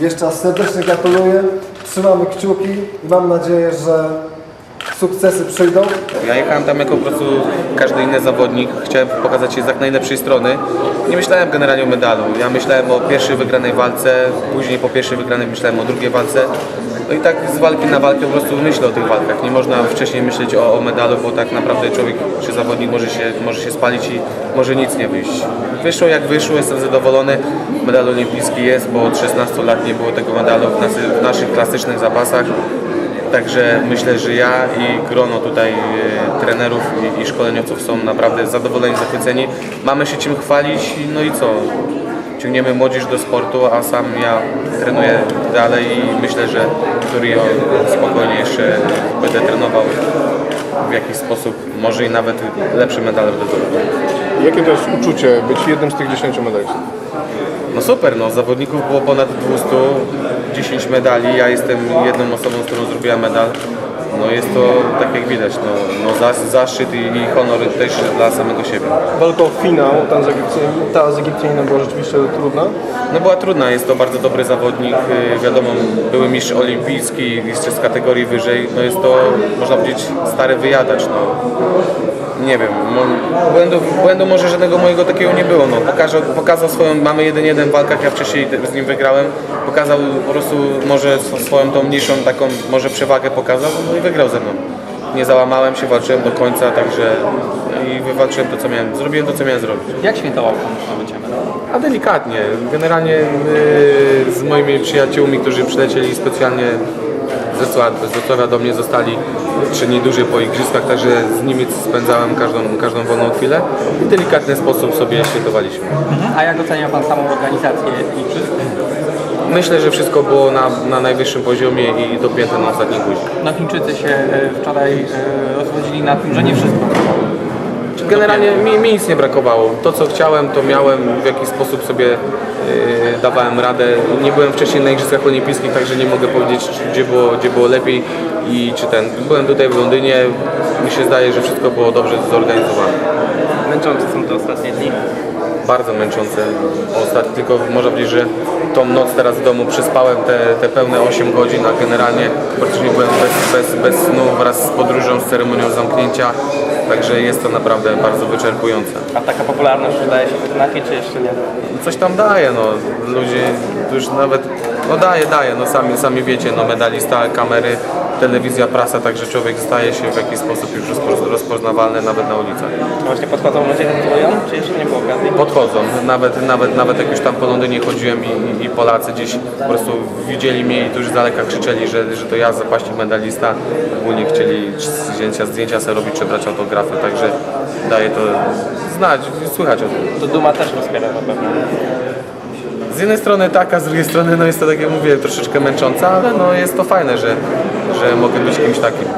Jeszcze raz serdecznie gratuluję, trzymamy kciuki i mam nadzieję, że sukcesy przyjdą. Ja jechałem tam jako po prostu każdy inny zawodnik. Chciałem pokazać się z jak najlepszej strony. Nie myślałem generalnie o medalu. Ja myślałem o pierwszej wygranej walce, później po pierwszej wygranej myślałem o drugiej walce. No i tak z walki na walkę po prostu myślę o tych walkach. Nie można wcześniej myśleć o, o medalu, bo tak naprawdę człowiek czy zawodnik może się, może się spalić i może nic nie wyjść. Wyszło jak wyszło, jestem zadowolony. Medal olimpijski jest, bo od 16 lat nie było tego medalu w, w naszych klasycznych zapasach. Także myślę, że ja i grono tutaj e, trenerów i, i szkoleniowców są naprawdę zadowoleni, zachwyceni. Mamy się czym chwalić, no i co? Ciągniemy młodzież do sportu, a sam ja trenuję dalej i myślę, że w Rio spokojnie jeszcze będę trenował w jakiś sposób, może i nawet lepszy medal będę zdobywał. Jakie to jest uczucie być jednym z tych 10 medalistów? No super, no zawodników było ponad 200, 10 medali, ja jestem jedną osobą, z którą zrobiła medal. No jest to tak jak widać, no, no zas- zaszczyt i, i honor też dla samego siebie. Walka o finał, ta z, Egipcjaninem, ta z Egipcjaninem była rzeczywiście trudna. No była trudna, jest to bardzo dobry zawodnik, y, wiadomo, były mistrz olimpijski, jeszcze z kategorii wyżej, no jest to, można powiedzieć, stary wyjadacz, no. Nie wiem, błędu, błędu może żadnego mojego takiego nie było, no. Pokazał, pokazał swoją, mamy 1-1 w walkach, ja wcześniej z nim wygrałem, pokazał po prostu może sw- swoją tą mniejszą taką, może przewagę pokazał, no i wygrał ze mną. Nie załamałem się, walczyłem do końca, także i wywalczyłem to, co miałem, zrobiłem to, co miałem zrobić. Jak świętował Pan zdobycie? A delikatnie. Generalnie yy, z moimi przyjaciółmi, którzy przylecieli specjalnie z Wrocławia, do mnie, zostali trzy dni dłużej po igrzyskach, także z nimi spędzałem każdą, każdą wolną chwilę i w delikatny sposób sobie świętowaliśmy. A jak ocenia Pan samą organizację igrzysk? Myślę, że wszystko było na, na najwyższym poziomie i dopięte na ostatni guzik. No Chińczycy się e, wczoraj e, rozwodzili na tym, że nie wszystko. Generalnie mi, mi nic nie brakowało. To co chciałem, to miałem, w jakiś sposób sobie yy, dawałem radę. Nie byłem wcześniej na Igrzyskach Olimpijskich, także nie mogę powiedzieć, gdzie było, gdzie było lepiej i czy ten. Byłem tutaj w Londynie, mi się zdaje, że wszystko było dobrze zorganizowane. Męczące są te ostatnie dni. Bardzo męczące. Ostatnio tylko można powiedzieć, że tą noc teraz w domu przespałem te, te pełne 8 godzin, a generalnie praktycznie byłem bez, bez, snu wraz z podróżą, z ceremonią zamknięcia. Także jest to naprawdę bardzo wyczerpujące. A taka popularność wydaje się wyznacznie, czy jeszcze nie? coś tam daje, no. Ludzie już nawet, no daje, daje, no sami, sami wiecie, no medalista, kamery, telewizja, prasa, także człowiek staje się w jakiś sposób już rozpo, rozpoznawalny nawet na ulicach. Właśnie podchodzą ludzie, gratulują, czy jeszcze nie było okazji? Podchodzą, nawet, nawet, nawet jak już tam po Londynie chodziłem i, i, i Polacy gdzieś po prostu widzieli mnie i tu już z daleka krzyczeli, że, że to ja zapaścił medalista, ogólnie chcieli zdjęcia, zdjęcia sobie robić, czy brać autografy, także daje to znać, słychać o tym. To Duma też rozpiera na pewno. Z jednej strony tak, a z drugiej strony no jest to tak jak troszeczkę męczące, ale no jest to fajne, że, że mogę być kimś takim.